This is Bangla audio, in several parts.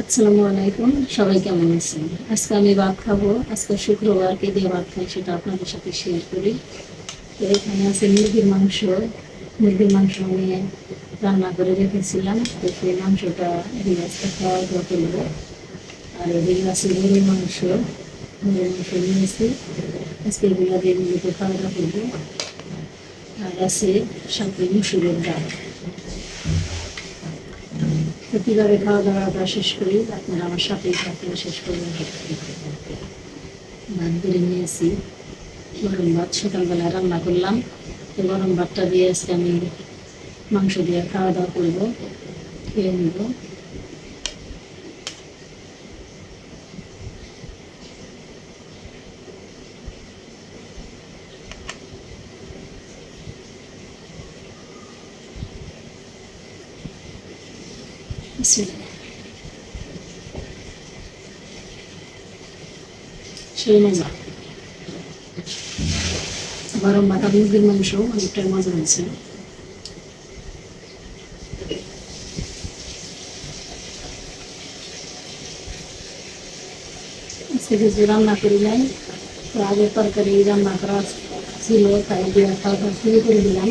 আসসালামু আলাইকুম, সবাই কেমন আছেন? আজকে আমি ভাত খাব, আজকে শুক্রবার, কে দিয়ে ভাত খাই সেটা আপনাদের সাথে শেয়ার করি। তো এখানে আছে মুরগির মাংস মুরগির মাংস আমি রান্না করে রেখেছিলাম, তো সেই মাংসটা দিয়ে আজকে খাওয়া দাওয়া করব আর এদিকে আছে গরুর মাংস গরুর মাংস নিয়েছি। আজকে এগুলো দিয়ে মূলত খাওয়া করব। আর আছে সাথে মুসুরের ডাল। তো খাওয়া খাওয়া দাওয়াটা শেষ করি। আপনারা আমার সাথেই থাকলে শেষ করবেন ভাত বেড়ে নিয়েছি। গরম ভাত, সকালবেলা রান্না করলাম। তো গরম ভাতটা দিয়ে আজকে আমি মাংস দিয়ে খাওয়া দাওয়া করব, খেয়ে নেব। সেই মজা। গরম ভাতা মুরগির মাংস অনেকটাই মজা হয়েছে। কিছু রান্না করি নাই, তো আগের তরকারি রান্না করা ছিল, তাই দিয়ে খাওয়া দাওয়া শুরু করে দিলাম।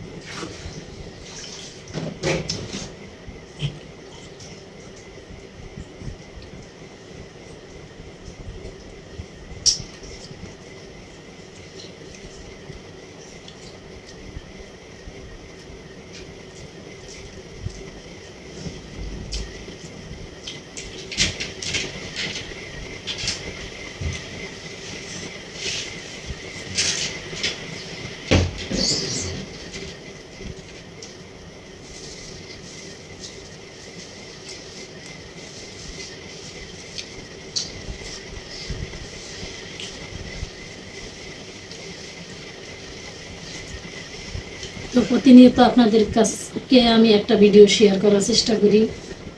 তো প্রতিনিয়ত আপনাদের কাছকে আমি একটা ভিডিও শেয়ার করার চেষ্টা করি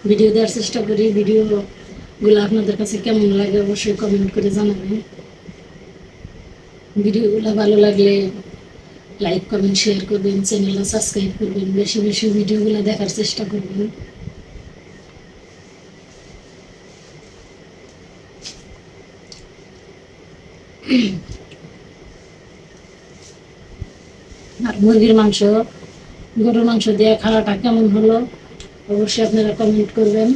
ভিডিও দেওয়ার চেষ্টা করি ভিডিওগুলো আপনাদের কাছে কেমন লাগে অবশ্যই কমেন্ট করে জানাবেন। ভিডিওগুলো ভালো লাগলে লাইক কমেন্ট শেয়ার করবেন চ্যানেলটা সাবস্ক্রাইব করবেন, বেশি বেশি ভিডিওগুলো দেখার চেষ্টা করবেন। মুরগির মাংস, গরুর মাংস দিয়ে খাওয়াটা কেমন হলো? অবশ্যই আপনারা কমেন্ট করবেন।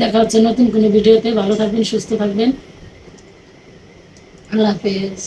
দেখা হচ্ছে নতুন কোনো ভিডিওতে। ভালো থাকবেন, সুস্থ থাকবেন। আল্লাহ হাফেজ।